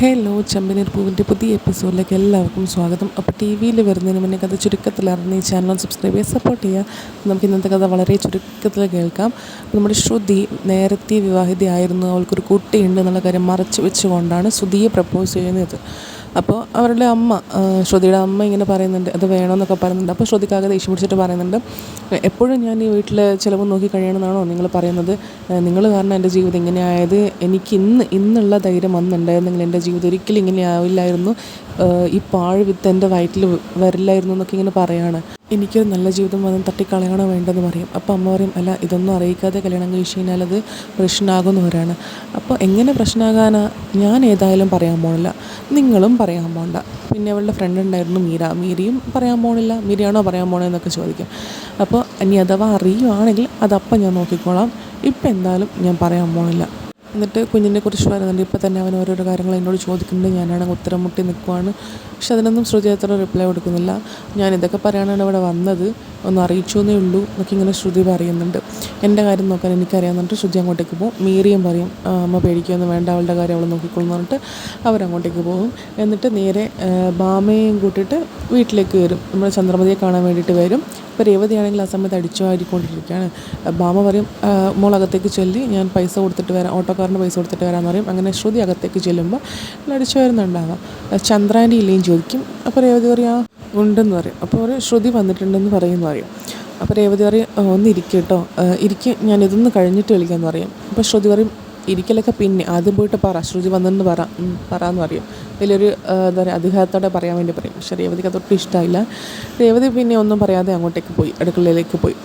Hello ചമ്പനീർ പൂവിന്റെ പുതിയ എപ്പിസോഡിലേക്ക് എല്ലാവർക്കും സ്വാഗതം. അപ്പോൾ ടി വിയിൽ വരുന്നതിന് മുന്നേ കഥ ചുരുക്കത്തിൽ അറിഞ്ഞ് ഈ ചാനൽ സബ്സ്ക്രൈബ് ചെയ്യുക സപ്പോർട്ട് ചെയ്യുക. നമുക്ക് ഇന്നത്തെ കഥ വളരെ ചുരുക്കത്തിൽ കേൾക്കാം. നമ്മുടെ ശ്രുതി നേരത്തെ വിവാഹിതയായിരുന്നു. അവൾക്കൊരു കുട്ടിയുണ്ട് എന്നുള്ള കാര്യം മറച്ചു വെച്ചുകൊണ്ടാണ് ശ്രുതിയെ പ്രപ്പോസ് ചെയ്യുന്നത്. അപ്പോൾ അവരുടെ അമ്മ ശ്രുതിയുടെ അമ്മ ഇങ്ങനെ പറയുന്നുണ്ട് അത് വേണമെന്നൊക്കെ പറയുന്നുണ്ട്. അപ്പോൾ ശ്രുതിക്കാകെ ദേഷ്യം പിടിച്ചിട്ട് പറയുന്നുണ്ട് എപ്പോഴും ഞാൻ ഈ വീട്ടിൽ ചിലവ് നോക്കി കഴിയണമെന്നാണോ നിങ്ങൾ പറയുന്നത്? നിങ്ങൾ കാരണം എന്റെ ജീവിതം ഇങ്ങനെ ആയത് എനിക്ക് ഇന്ന് ഇന്നുള്ള ധൈര്യം വന്നിട്ടുണ്ടായിരുന്നെങ്കിൽ എന്റെ ജീവിതം ഒരിക്കലും ഇങ്ങനെ ആവില്ലായിരുന്നു ഈ പാഴ് വിത്ത് എന്റെ വയറ്റിൽ വരില്ലായിരുന്നു എന്നൊക്കെ ഇങ്ങനെ പറയാണ്. എനിക്കൊരു നല്ല ജീവിതം വന്ന് തട്ടിക്കളയണോ വേണ്ടെന്ന് പറയും. അപ്പോൾ അമ്മ പറയും അല്ല ഇതൊന്നും അറിയിക്കാതെ കല്യാണം കഴിച്ച് കഴിഞ്ഞാൽ അത് പ്രശ്നമാകുന്നവരാണ് അപ്പോൾ എങ്ങനെ പ്രശ്നമാകാനാ? ഞാൻ ഏതായാലും പറയാൻ പോണില്ല. നിങ്ങളും പറയാൻ പോണ്ട. പിന്നെ അവളുടെ ഫ്രണ്ട് ഉണ്ടായിരുന്നു മീര. മീരയും പറയാൻ പോണില്ല. മീരയാണോ പറയാൻ പോണതെന്നൊക്കെ ചോദിക്കും. അപ്പോൾ ഇനി അഥവാ അറിയുവാണെങ്കിൽ അതപ്പം ഞാൻ നോക്കിക്കോളാം. ഇപ്പം എന്തായാലും ഞാൻ പറയാൻ പോണില്ല. എന്നിട്ട് കുഞ്ഞിനെ കുറിച്ച് പറയുന്നുണ്ട്. ഇപ്പം തന്നെ അവൻ ഓരോരോ കാര്യങ്ങൾ എന്നോട് ചോദിക്കുന്നുണ്ട്. ഞാനാണ് ഉത്തരം മുട്ടി നിൽക്കുവാണ്. പക്ഷെ അതിനൊന്നും ശ്രുതി അത്ര റിപ്ലൈ കൊടുക്കുന്നില്ല. ഞാൻ ഇതൊക്കെ പറയാനാണ് ഇവിടെ വന്നത്. ഒന്ന് അറിയിച്ചു എന്നേ ഉള്ളൂ. എന്നൊക്കെ ഇങ്ങനെ ശ്രുതി പറയുന്നുണ്ട്. എന്റെ കാര്യം നോക്കാൻ എനിക്കറിയാമെന്നിട്ട് ശ്രുതി അങ്ങോട്ടേക്ക് പോകും. മീറിയും പറയും അമ്മ പേടിക്കുകയൊന്നും വേണ്ട അവളുടെ കാര്യം അവൾ നോക്കിക്കോളും എന്ന് പറഞ്ഞിട്ട് അവരങ്ങോട്ടേക്ക് പോകും. എന്നിട്ട് നേരെ ബാമയും കൂട്ടിയിട്ട് വീട്ടിലേക്ക് വരും. നമ്മൾ ചന്ദ്രമതിയെ കാണാൻ വേണ്ടിയിട്ട് വരും. ഇപ്പോൾ രേവതിയാണെങ്കിൽ ആ സമയത്ത് അടിച്ചു വാരിക്കൊണ്ടിരിക്കുകയാണ് ബാമ പറയും മോളകത്തേക്ക് ചൊല്ലി ഞാൻ പൈസ കൊടുത്തിട്ട് വരാം ഓട്ടോക്കാരന്റെ പൈസ കൊടുത്തിട്ട് വരാമെന്ന് പറയും. അങ്ങനെ ശ്രുതി അകത്തേക്ക് ചെല്ലുമ്പോൾ അടിച്ചു വരുന്നുണ്ടാവാം ചന്ദ്രാന്റെ ഇല്ലയും ചോദിക്കും അപ്പോൾ രേവതി പറയും ഉണ്ടെന്ന് പറയും. അപ്പോൾ പറയും ശ്രുതി വന്നിട്ടുണ്ടെന്ന് പറയുമെന്ന് പറയും. അപ്പോൾ രേവതി പറയും "ആ, ഒന്ന് ഇരിക്കും കേട്ടോ. ഇരിക്കും ഞാൻ ഇതൊന്ന് കഴിഞ്ഞിട്ട് വിളിക്കാമെന്ന് പറയും. അപ്പോൾ ശ്രുതി പറയും ഇരിക്കലൊക്കെ പിന്നെ ആദ്യം പോയിട്ട് പറ ശ്രുതി വന്നെന്ന് പറ പറയാമെന്ന് പറയും. വലിയൊരു എന്താ പറയുക അധികാരത്തോടെ പറയാൻ വേണ്ടി പറയും. പക്ഷേ രേവതിക്ക് അതൊട്ടും ഇഷ്ടമായില്ല രേവതി പിന്നെ ഒന്നും പറയാതെ അങ്ങോട്ടേക്ക് പോയി അടുക്കളയിലേക്ക് പോയി.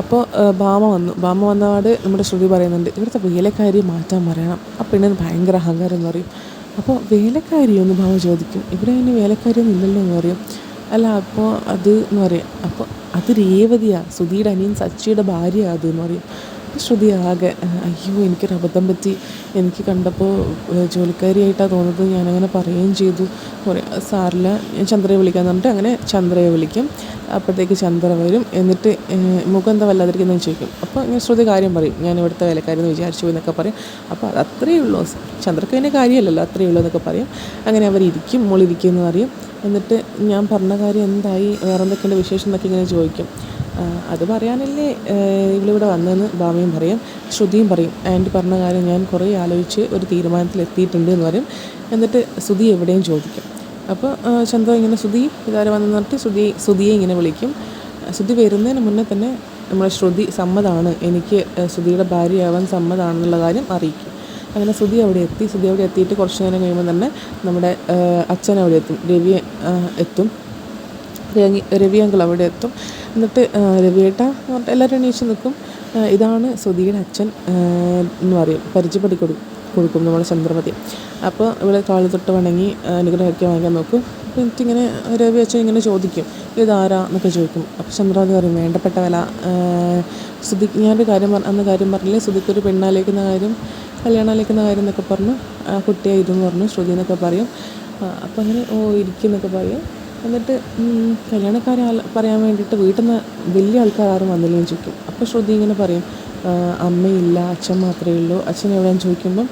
അപ്പോൾ ഭാമ വന്നു. ഭാമ വന്നപാട് നമ്മുടെ ശ്രുതി പറയുന്നുണ്ട് ഇവിടുത്തെ വേലക്കാരി മാറ്റാൻ പറയണം. ആ പെണ്ണിന് ഭയങ്കര അഹങ്കാരം എന്ന് പറയും. അപ്പോൾ വേലക്കാരിയൊന്ന് ഭാമ ചോദിക്കും ഇവിടെ അതിന് വേലക്കാരിയൊന്നും ഇല്ലല്ലോ? എന്ന് പറയും. അല്ല അപ്പോൾ അത് എന്ന് പറയും. അപ്പോൾ അത് രേവതിയാണ് സുധീടെ അനിയൻ സച്ചിയുടെ ഭാര്യ അത് എന്ന് പറയും. ശ്രുതി ആകെ അയ്യോ എനിക്കൊരു അബദ്ധം പറ്റി. എനിക്ക് കണ്ടപ്പോൾ ജോലിക്കാരിയായിട്ടാണ് തോന്നുന്നത്. ഞാനങ്ങനെ പറയുകയും ചെയ്തു. സാറില്ല ഞാൻ ചന്ദ്രയെ വിളിക്കാന്ന് പറഞ്ഞിട്ട് അങ്ങനെ ചന്ദ്രയെ വിളിക്കും. അപ്പോഴത്തേക്ക് ചന്ദ്ര വരും. എന്നിട്ട് മുഖം എന്താ വല്ലാതിരിക്കുന്നതെന്ന് ചോദിക്കും. അപ്പോൾ ഇങ്ങനെ ശ്രുതി കാര്യം പറയും. ഞാൻ ഇവിടുത്തെ വേലക്കാരെന്ന് വിചാരിച്ചു എന്നൊക്കെ പറയും. അപ്പോൾ അത് അത്രയേ ഉള്ളൂ. ചന്ദ്രക്ക് അതിന്റെ കാര്യമല്ലല്ലോ. അത്രയേ ഉള്ളൂ എന്നൊക്കെ പറയും. അങ്ങനെ അവരിരിക്കും. മോളിരിക്കും എന്ന് പറയും. എന്നിട്ട് ഞാൻ പറഞ്ഞ കാര്യം എന്തായി? വേറെ എന്തൊക്കെയുണ്ട് വിശേഷം എന്നൊക്കെ ഇങ്ങനെ ചോദിക്കും. അത് പറയാനല്ലേ ഇവളിവിടെ വന്നതെന്ന് ഭാമയും പറയും ശ്രുതിയും പറയും. ആന്റി പറഞ്ഞ കാര്യം ഞാൻ കുറേ ആലോചിച്ച് ഒരു തീരുമാനത്തിൽ എത്തിയിട്ടുണ്ട് എന്ന് പറയും. എന്നിട്ട് ശ്രുതി എവിടെയും ചോദിക്കും. അപ്പോൾ ചന്ദ്ര ഇങ്ങനെ ശ്രുതി ഇതാരെ വന്നെന്ന് പറഞ്ഞിട്ട് ശ്രുതി ശ്രുതിയെ ഇങ്ങനെ വിളിക്കും. ശ്രുതി വരുന്നതിന് മുന്നേ തന്നെ നമ്മളെ ശ്രുതി സമ്മതമാണ് എനിക്ക് ശ്രുതിയുടെ ഭാര്യയാവാൻ സമ്മതമാണെന്നുള്ള കാര്യം അറിയിക്കും. അങ്ങനെ ശ്രുതി അവിടെ എത്തി. ശ്രുതി അവിടെ എത്തിയിട്ട് കുറച്ച് നേരം കഴിയുമ്പോൾ തന്നെ നമ്മുടെ അച്ഛൻ അവിടെ എത്തും. രവി എത്തും. രവി രവി അങ്കിൾ അവിടെ എത്തും. എന്നിട്ട് രവിയേട്ട എല്ലാവരും എണീച്ച് നിൽക്കും. ഇതാണ് സുധീയുടെ അച്ഛൻ എന്ന് പറയും. പരിചയപ്പെടുത്തി കൊടുക്കും കൊടുക്കും നമ്മുടെ ചന്ദ്രമതി. അപ്പോൾ ഇവിടെ കാളി തൊട്ട് വണങ്ങി അനുഗ്രഹമൊക്കെ വാങ്ങിക്കാൻ നോക്കും. എന്നിട്ടിങ്ങനെ രവി അച്ഛൻ ഇങ്ങനെ ചോദിക്കും ഇതാരാ? എന്നൊക്കെ ചോദിക്കും. അപ്പോൾ ചന്ദ്രമതി പറയും വേണ്ടപ്പെട്ട വില സുധി ഞാനൊരു കാര്യം പറ അന്ന് കാര്യം പറഞ്ഞില്ലേ സുധിക്കൊരു പെണ്ണാലേക്കുന്ന കാര്യം കല്യാണാലേക്കുന്ന കാര്യം എന്നൊക്കെ പറഞ്ഞു. ആ കുട്ടിയെ പറഞ്ഞു ശ്രുതി എന്നൊക്കെ പറയും. അപ്പോൾ അങ്ങനെ ഓ ഇരിക്കുന്നൊക്കെ പറയും. എന്നിട്ട് ഉം, കല്യാണക്കാരെ ആൾ- പറയാൻ വേണ്ടിയിട്ട് വീട്ടിൽ നിന്ന് വലിയ ആൾക്കാർ ആരും വന്നില്ലെന്ന് ചോദിക്കും. അപ്പോൾ ശ്രുതി ഇങ്ങനെ പറയും അമ്മയില്ല അച്ഛൻ മാത്രമേ ഉള്ളൂ. അച്ഛൻ എവിടെയാന്ന് ചോദിക്കുമ്പം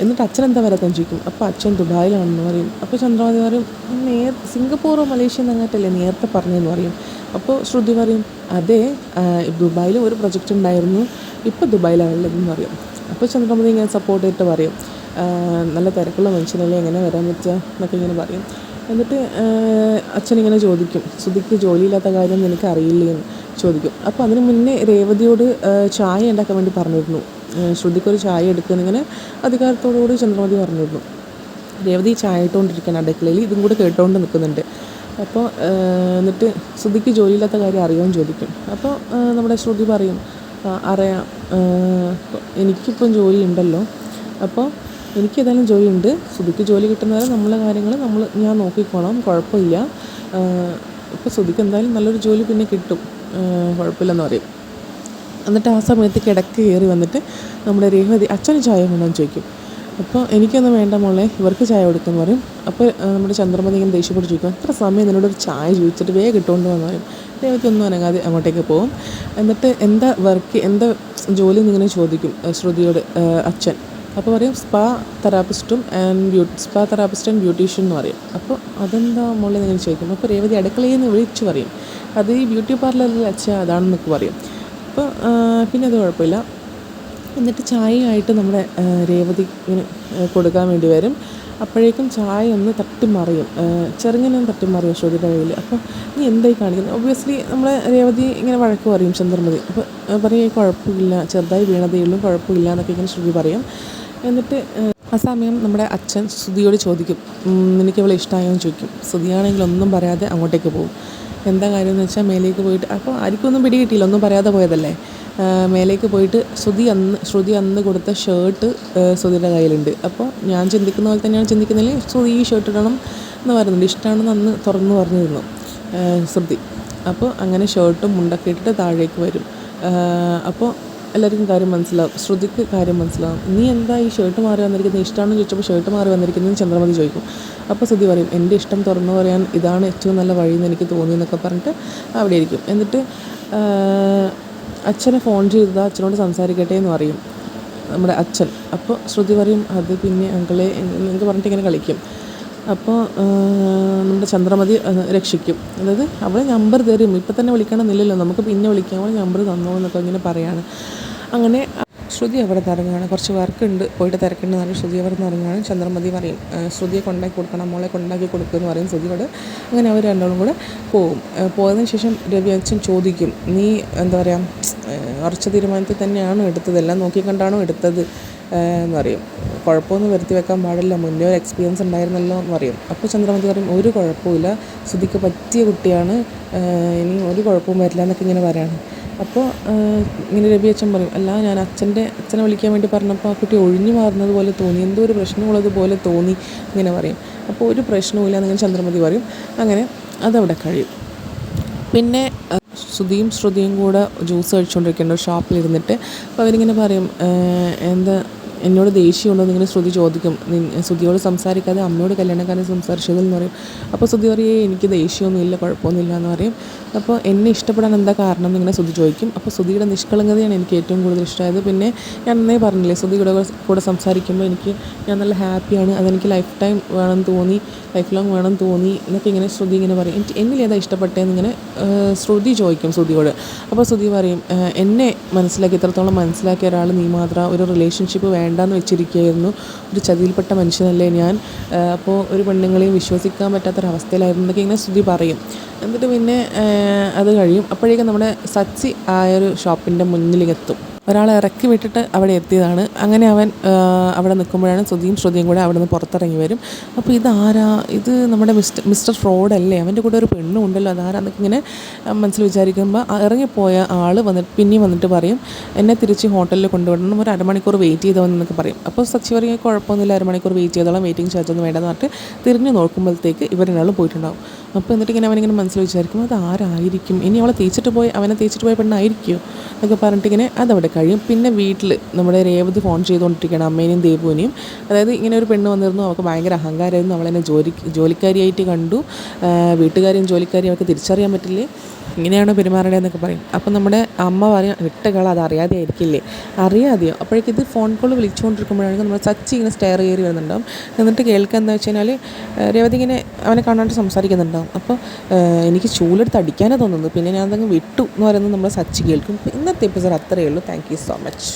എന്നിട്ട് അച്ഛൻ എന്താ വരാത്തെന്ന് ചോദിക്കും. അപ്പോൾ അച്ഛൻ ദുബായിലാണെന്ന് പറയും. അപ്പോൾ ചന്ദ്രമതി പറയും നേർ സിംഗപ്പൂറോ മലേഷ്യ എന്നങ്ങാട്ടല്ലേ നേരത്തെ പറഞ്ഞതെന്ന് പറയും. അപ്പോൾ ശ്രുതി പറയും അതെ ദുബായിൽ ഒരു പ്രൊജക്റ്റ് ഉണ്ടായിരുന്നു. ഇപ്പോൾ ദുബായിലാണ് ഉള്ളതെന്ന് പറയും. അപ്പോൾ ചന്ദ്രമതി ഇങ്ങനെ സപ്പോർട്ട് ചെയ്തിട്ട് പറയും. നല്ല തിരക്കുള്ള മനുഷ്യനല്ലേ എങ്ങനെ വരാൻ പറ്റുക എന്നൊക്കെ ഇങ്ങനെ പറയും. എന്നിട്ട് അച്ഛനിങ്ങനെ ചോദിക്കും സുധിക്ക് ജോലിയില്ലാത്ത കാര്യം നിനക്ക് അറിയില്ലേ എന്ന് ചോദിക്കും. അപ്പോൾ അതിന് മുന്നേ രേവതിയോട് ചായ ഉണ്ടാക്കാൻ വേണ്ടി പറഞ്ഞിരുന്നു. ശ്രുതിക്കൊരു ചായ എടുക്കുന്നിങ്ങനെ അധികാരത്തോടുകൂടി ചന്ദ്രമതി പറഞ്ഞിരുന്നു. രേവതി ചായ ഇട്ടുകൊണ്ടിരിക്കുകയാണ് അടുക്കളയിൽ ഇതും കൂടെ കേട്ടുകൊണ്ട് നിൽക്കുന്നുണ്ട് അപ്പോൾ എന്നിട്ട് ശ്രുതിക്ക് ജോലിയില്ലാത്ത കാര്യം അറിയുമെന്ന് ചോദിക്കും. അപ്പോൾ നമ്മുടെ ശ്രുതി പറയും "ആ, അറിയാം എനിക്കിപ്പം ജോലി ഉണ്ടല്ലോ അപ്പോൾ എനിക്ക് ഏതായാലും ജോലിയുണ്ട്. ശ്രുതിക്ക് ജോലി കിട്ടുന്നവരെ നമ്മളെ കാര്യങ്ങൾ നമ്മൾ ഞാൻ നോക്കിക്കോളാം. കുഴപ്പമില്ല. ഇപ്പോൾ ശ്രുതിക്ക് എന്തായാലും നല്ലൊരു ജോലി പിന്നെ കിട്ടും. കുഴപ്പമില്ലെന്ന് പറയും. എന്നിട്ട് ആ സമയത്ത് കിടക്ക് കയറി വന്നിട്ട് നമ്മുടെ രേവതി അച്ഛന് ചായ വേണമെന്ന് ചോദിക്കും. അപ്പോൾ എനിക്കൊന്നും വേണ്ട മോളെ. ഇവർക്ക് ചായ കൊടുക്കുമെന്ന് പറയും. അപ്പോൾ നമ്മുടെ ചന്ദ്രമതി ഇങ്ങനെ ദേഷ്യപ്പെട്ട് ചോദിക്കും എത്ര സമയം നിന്നോടൊരു ചായ ചോദിച്ചിട്ട് വേഗം ഇട്ടുകൊണ്ട് വന്നു? പറയും. രേവതി ഒന്നും അനങ്ങാതെ അങ്ങോട്ടേക്ക് പോകും. എന്നിട്ട് എന്താ വർക്ക് എന്താ ജോലി എന്നിങ്ങനെ ചോദിക്കും ശ്രുതിയോട് അച്ഛൻ. അപ്പോൾ പറയും സ്പാ തെറാപ്പിസ്റ്റും ആൻഡ് ബ്യൂ സ്പാ തെറാപ്പിസ്റ്റ് ആൻഡ് ബ്യൂട്ടീഷ്യൻ എന്ന് പറയും. അപ്പോൾ അതെന്താ മുകളിൽ നിങ്ങൾ ചോദിക്കും. അപ്പോൾ രേവതി അടുക്കളയിൽ നിന്ന് വിളിച്ച് പറയും. അത് ഈ ബ്യൂട്ടി പാർലറിൽ അച്ഛാ അതാണെന്നൊക്കെ പറയും. അപ്പോൾ പിന്നെ അത് കുഴപ്പമില്ല. എന്നിട്ട് ചായയായിട്ട് നമ്മുടെ രേവതി ഇങ്ങനെ കൊടുക്കാൻ വേണ്ടി വരും. അപ്പോഴേക്കും ചായ ഒന്ന് തട്ടിമറിയും ചെറുങ്ങനെ തട്ടിമറിയും ശ്രുതിയുടെ കയ്യിൽ. അപ്പോൾ നീ എന്തായി കാണിക്കുന്നത്? ഒബ്വിയസ്ലി നമ്മളെ രേവതി ഇങ്ങനെ വഴക്ക് പറയും ചന്ദ്രമതി. അപ്പോൾ പറയും കുഴപ്പമില്ല. ചെറുതായി വീണതേ ഉള്ളൂ. കുഴപ്പമില്ല എന്നൊക്കെ ഇങ്ങനെ ശ്രുതി പറയും. എന്നിട്ട് ആ സമയം നമ്മുടെ അച്ഛൻ ശ്രുതിയോട് ചോദിക്കും നിനക്ക് ഇവളെ ഇഷ്ടമായോ എന്ന് ചോദിക്കും. ശ്രുതിയാണെങ്കിൽ ഒന്നും പറയാതെ അങ്ങോട്ടേക്ക് പോകും. എന്താ കാര്യം എന്ന് വെച്ചാൽ മേലേക്ക് പോയിട്ട് അപ്പോൾ ആർക്കും ഒന്നും പിടി കിട്ടിയില്ല ഒന്നും പറയാതെ പോയതല്ലേ? മേലേക്ക് പോയിട്ട് ശ്രുതി അന്ന് ശ്രുതി അന്ന് കൊടുത്ത ഷർട്ട് ശ്രുതിയുടെ കയ്യിലുണ്ട്. അപ്പോൾ ഞാൻ ചിന്തിക്കുന്ന പോലെ തന്നെയാണ് ചിന്തിക്കുന്നതിൽ ശ്രുതി ഈ ഷർട്ട് ഇടണം എന്ന് പറയുന്നുണ്ട്. ഇഷ്ടമാണെന്ന് അന്ന് തുറന്നു പറഞ്ഞിരുന്നു ശ്രുതി. അപ്പോൾ അങ്ങനെ ഷർട്ടും മുണ്ടൊക്കെ ഇട്ടിട്ട് താഴേക്ക് വരും. അപ്പോൾ എല്ലാവർക്കും കാര്യം മനസ്സിലാവും. ശ്രുതിക്ക് കാര്യം മനസ്സിലാവും. നീ എന്താ ഈ ഷർട്ട് മാറി വന്നിരിക്കുന്നത്? ഇഷ്ടമാണെന്ന് ചോദിച്ചപ്പോൾ ഷർട്ട് മാറി വന്നിരിക്കുന്നത് ചന്ദ്രമതി ചോദിക്കും. അപ്പോൾ ശ്രുതി പറയും എന്റെ ഇഷ്ടം തുറന്നു പറയാൻ ഇതാണ് ഏറ്റവും നല്ല വഴി എന്ന് എനിക്ക് തോന്നി എന്നൊക്കെ പറഞ്ഞിട്ട് അവിടെ ഇരിക്കും. എന്നിട്ട് അച്ഛനെ ഫോൺ ചെയ്താൽ അച്ഛനോട് സംസാരിക്കട്ടെ എന്ന് പറയും. നമ്മുടെ അച്ഛൻ. അപ്പോൾ ശ്രുതി പറയും അത് പിന്നെ അങ്കിളെ എന്നൊക്കെ പറഞ്ഞിട്ട് ഇങ്ങനെ കളിക്കും. അപ്പോൾ നമ്മുടെ ചന്ദ്രമതി രക്ഷിക്കും. അതായത് അവൾ നമ്പർ തരും. ഇപ്പം തന്നെ വിളിക്കണമെന്നില്ലല്ലോ. നമുക്ക് പിന്നെ വിളിക്കാം. അവളെ നമ്പർ തന്നോ എന്നൊക്കെ ഇങ്ങനെ പറയാണ്. അങ്ങനെ ശ്രുതി അവിടെ നിറങ്ങുകയാണ് കുറച്ച് വർക്കുണ്ട്. പോയിട്ട് തിരക്കുണ്ട്. പറഞ്ഞ് ശ്രുതി അവിടെ നിന്ന് ഇറങ്ങുകയാണ് ചന്ദ്രമതി പറയും ശ്രുതിയെ കൊണ്ടാക്കി കൊടുക്കണം. മോളെ കൊണ്ടാക്കി കൊടുക്കുമെന്ന് പറയും ശ്രുതിയോട്. അങ്ങനെ അവർ രണ്ടാളും കൂടെ പോവും. പോയതിന് ശേഷം രവി അച്ഛൻ ചോദിക്കും നീ എന്താ പറയുക ഉറച്ച തീരുമാനത്തിൽ തന്നെയാണോ എടുത്തത്? എല്ലാം നോക്കിക്കണ്ടാണോ എടുത്തത്? എന്ന് പറയും കുഴപ്പമൊന്നും വരുത്തി വെക്കാൻ പാടില്ല. മുന്നേ ഒരു എക്സ്പീരിയൻസ് ഉണ്ടായിരുന്നല്ലോ എന്ന് പറയും. അപ്പോൾ ചന്ദ്രമതി പറയും ഒരു കുഴപ്പമില്ല ശ്രുതിക്ക് പറ്റിയ കുട്ടിയാണ്. ഇനി ഒരു കുഴപ്പവും വരില്ല എന്നൊക്കെ ഇങ്ങനെ പറയാണ്. അപ്പോൾ ഇങ്ങനെ രവി അച്ഛൻ പറയും അല്ല ഞാൻ അച്ഛന്റെ അച്ഛനെ വിളിക്കാൻ വേണ്ടി പറഞ്ഞപ്പോൾ ആ കുട്ടി ഒഴിഞ്ഞു മാറുന്നത് പോലെ തോന്നി. എന്തോ ഒരു പ്രശ്നമുള്ളത് പോലെ തോന്നി ഇങ്ങനെ പറയും. അപ്പോൾ ഒരു പ്രശ്നവുമില്ല എന്നിങ്ങനെ ചന്ദ്രമതി പറയും. അങ്ങനെ അതവിടെ കഴിയും. പിന്നെ ശ്രുതിയും ശ്രുതിയും കൂടെ ജ്യൂസ് കഴിച്ചുകൊണ്ടിരിക്കേണ്ട ഒരു ഷോപ്പിലിരുന്നിട്ട്. അപ്പോൾ അവരിങ്ങനെ പറയും എന്താ എന്നോട് ദേഷ്യമുണ്ടോ എന്നിങ്ങനെ ശ്രുതി ചോദിക്കും. ശ്രുതിയോട് സംസാരിക്കാതെ അമ്മയോട് കല്യാണക്കാരനെ സംസാരിച്ചതെന്ന് പറയും. അപ്പോൾ ശ്രുതി പറയേ എനിക്ക് ദേഷ്യമൊന്നുമില്ല കുഴപ്പമൊന്നുമില്ല എന്ന് പറയും. അപ്പോൾ എന്നെ ഇഷ്ടപ്പെടാൻ എന്താ കാരണം എന്നിങ്ങനെ ശ്രുതി ചോദിക്കും. അപ്പോൾ ശ്രുതിയുടെ നിഷ്കളങ്കതയാണ് എനിക്ക് ഏറ്റവും കൂടുതൽ ഇഷ്ടമായത്. പിന്നെ ഞാൻ അന്നേ പറഞ്ഞില്ലേ ശ്രുതിയുടെ കൂടെ സംസാരിക്കുമ്പോൾ എനിക്ക് ഞാൻ നല്ല ഹാപ്പിയാണ് അതെനിക്ക് ലൈഫ് ടൈം വേണം തോന്നി ലൈഫ് ലോങ് വേണം തോന്നി എന്നൊക്കെ ഇങ്ങനെ ശ്രുതി ഇങ്ങനെ പറയും. എനിക്ക് എന്നിൽ ഏതാ ഇഷ്ടപ്പെട്ടതെന്ന് ഇങ്ങനെ ശ്രുതി ചോദിക്കും ശ്രുതിയോട്. അപ്പോൾ ശ്രുതി പറയും എന്നെ മനസ്സിലാക്കി എത്രത്തോളം മനസ്സിലാക്കിയ ഒരാൾ നീ മാത്രം ഒരു റിലേഷൻഷിപ്പ് വേണ്ടാന്ന് വെച്ചിരിക്കുകയായിരുന്നു. ഒരു ചതിയിൽപ്പെട്ട മനുഷ്യനല്ലേ ഞാൻ. അപ്പോൾ ഒരു പെണ്ണുങ്ങളെയും വിശ്വസിക്കാൻ പറ്റാത്തൊരവസ്ഥയിലായിരുന്നു എന്നൊക്കെ ഇങ്ങനെ ശ്രുതി പറയും. എന്നിട്ട് പിന്നെ അത് കഴിയും. അപ്പോഴേക്കും നമ്മുടെ സച്ചി ആ ഒരു ഷോപ്പിന്റെ മുന്നിലെത്തും ഒരാളെ ഇറക്കി വിട്ടിട്ട് അവിടെ എത്തിയതാണ്. അങ്ങനെ അവൻ അവിടെ നിൽക്കുമ്പോഴാണ് ശ്രുതിയും ശ്രുതിയും കൂടെ അവിടെ നിന്ന് പുറത്തിറങ്ങി വരും. അപ്പോൾ ഇതാരാ? ഇത് നമ്മുടെ മിസ്റ്റർ മിസ്റ്റർ ഫ്രോഡ് അല്ലേ? അവന്റെ കൂടെ ഒരു പെണ്ണും ഉണ്ടല്ലോ. അതാരാന്നൊക്കെ ഇങ്ങനെ മനസ്സിൽ വിചാരിക്കുമ്പോൾ ഇറങ്ങിപ്പോയ ആൾ വന്നിട്ട് പിന്നെയും വന്നിട്ട് പറയും എന്നെ തിരിച്ച് ഹോട്ടലിൽ കൊണ്ടുവിടണം. ഒരു അരമണിക്കൂർ വെയിറ്റ് ചെയ്തവന്നൊക്കെ പറയും. അപ്പോൾ സച്ചി പറയും കുഴപ്പമൊന്നുമില്ല. അരമണിക്കൂർ വെയിറ്റ് ചെയ്തോളാം. വെയിറ്റിംഗ് ചാർജ് ഒന്നും വേണ്ടെന്ന് പറഞ്ഞിട്ട് തിരിഞ്ഞ് നോക്കുമ്പോഴത്തേക്ക് ഇവരെന്നാളും പോയിട്ടുണ്ടാവും. അപ്പോൾ എന്നിട്ട് ഇങ്ങനെ അവനിങ്ങനെ മനസ്സിൽ വിചാരിക്കും അത് ആരായിരിക്കും? ഇനി അവളെ തേച്ചിട്ട് പോയി അവനെ തേച്ചിട്ട് പോയ പെണ്ണായിരിക്കുമോ എന്നൊക്കെ പറഞ്ഞിട്ട് ഇങ്ങനെ അതവിടെ കഴിയും. പിന്നെ വീട്ടിൽ നമ്മുടെ രേവതി ഫോൺ ചെയ്തുകൊണ്ടിരിക്കുകയാണ് അമ്മേനെയും ദേവുവിനെയും. അതായത് ഇങ്ങനെ ഒരു പെണ്ണ് വന്നിരുന്നു അവൾക്ക് ഭയങ്കര അഹങ്കാരമായിരുന്നു. അവളെന്നെ ജോലി ജോലിക്കാരിയായിട്ട് കണ്ടു. വീട്ടുകാരെയും ജോലിക്കാരെയും അവൾക്ക് തിരിച്ചറിയാൻ പറ്റില്ലേ? ഇങ്ങനെയാണോ പെരുമാറേണ്ടതെന്നൊക്കെ പറയും. അപ്പം നമ്മുടെ അമ്മ പറയും വിട്ടകൾ അത് അറിയാതെ ആയിരിക്കില്ലേ? അറിയാതെയോ? അപ്പോഴേക്കും ഇത് ഫോൺ കോൾ വിളിച്ചുകൊണ്ടിരിക്കുമ്പോഴാണെങ്കിൽ നമ്മൾ സച്ചി ഇങ്ങനെ സ്റ്റെയർ കയറി വരുന്നുണ്ടാവും. എന്നിട്ട് കേൾക്കുക എന്താ വെച്ച് കഴിഞ്ഞാൽ രേവതി ഇങ്ങനെ അവനെ കാണാണ്ട് സംസാരിക്കുന്നുണ്ടാവും. അപ്പോൾ എനിക്ക് ചൂലെടുത്ത് അടിക്കാനേ തോന്നുന്നു പിന്നെ ഞാൻ അതങ്ങ് വിട്ടു എന്ന് പറയുന്നത് നമ്മൾ സച്ചി കേൾക്കും. ഇന്നത്തെ എപ്പിസോഡ് അത്രയേ ഉള്ളൂ. Thank you so much